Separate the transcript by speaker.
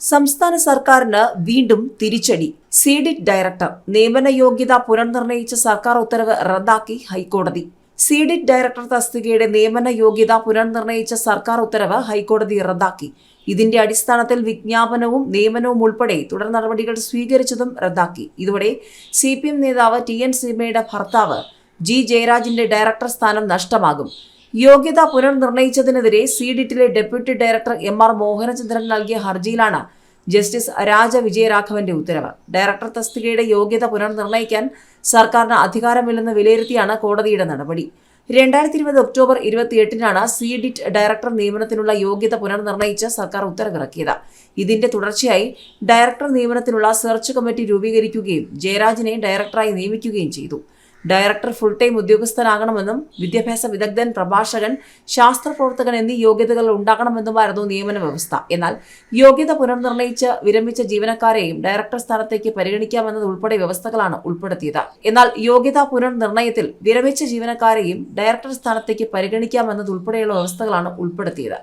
Speaker 1: സംസ്ഥാന സർക്കാരിന് വീണ്ടും തിരിച്ചടി. സിഡിറ്റ് ഡയറക്ടർ നിയമന യോഗ്യത പുനർനിർണയിച്ച സർക്കാർ ഉത്തരവ് റദ്ദാക്കി ഹൈക്കോടതി. സിഡിറ്റ് ഡയറക്ടർ തസ്തികയുടെ നിയമന യോഗ്യത പുനർനിർണയിച്ച സർക്കാർ ഉത്തരവ് ഹൈക്കോടതി റദ്ദാക്കി. ഇതിന്റെ അടിസ്ഥാനത്തിൽ വിജ്ഞാപനവും നിയമനവും ഉൾപ്പെടെ തുടർ നടപടികൾ സ്വീകരിച്ചതും റദ്ദാക്കി. ഇതോടെ സി നേതാവ് ടി എൻ സീമയുടെ ഭർത്താവ് ജി ജയരാജിന്റെ ഡയറക്ടർ സ്ഥാനം നഷ്ടമാകും. യോഗ്യത പുനർനിർണയിച്ചതിനെതിരെ സിഡിറ്റിലെ deputy director M R Mohanachandran നൽകിയ ഹർജിയിലാണ് ജസ്റ്റിസ് രാജ വിജയരാഘവന്റെ ഉത്തരവ്. ഡയറക്ടർ തസ്തികയുടെ യോഗ്യത പുനർനിർണയിക്കാൻ സർക്കാരിന് അധികാരമില്ലെന്ന് വിലയിരുത്തിയാണ് കോടതിയുടെ നടപടി. രണ്ടായിരത്തി ഇരുപത് ഒക്ടോബർ ഇരുപത്തിയെട്ടിനാണ് സി ഡിറ്റ് ഡയറക്ടർ നിയമനത്തിനുള്ള യോഗ്യത പുനർനിർണയിച്ച് സർക്കാർ ഉത്തരവിറക്കിയത്. ഇതിന്റെ തുടർച്ചയായി ഡയറക്ടർ നിയമനത്തിനുള്ള സെർച്ച് കമ്മിറ്റി രൂപീകരിക്കുകയും ജയരാജിനെ ഡയറക്ടറായി നിയമിക്കുകയും ചെയ്തു. ഡയറക്ടർ ഫുൾ ടൈം ഉദ്യോഗസ്ഥനാകണമെന്നും വിദ്യാഭ്യാസ വിദഗ്ധൻ പ്രഭാഷകൻ ശാസ്ത്ര പ്രവർത്തകൻ എന്നീ യോഗ്യതകൾ ഉണ്ടാകണമെന്നുമായിരുന്നു നിയമന വ്യവസ്ഥ. എന്നാൽ യോഗ്യത പുനർനിർണയിച്ച് വിരമിച്ച ജീവനക്കാരെയും ഡയറക്ടർ സ്ഥാനത്തേക്ക് പരിഗണിക്കാമെന്നത് ഉൾപ്പെടെ വ്യവസ്ഥകളാണ് ഉൾപ്പെടുത്തിയത്. എന്നാൽ യോഗ്യതാ പുനർനിർണയത്തിൽ വിരമിച്ച ജീവനക്കാരെയും ഡയറക്ടർ സ്ഥാനത്തേക്ക് പരിഗണിക്കാമെന്നത് ഉൾപ്പെടെയുള്ള വ്യവസ്ഥകളാണ് ഉൾപ്പെടുത്തിയത്.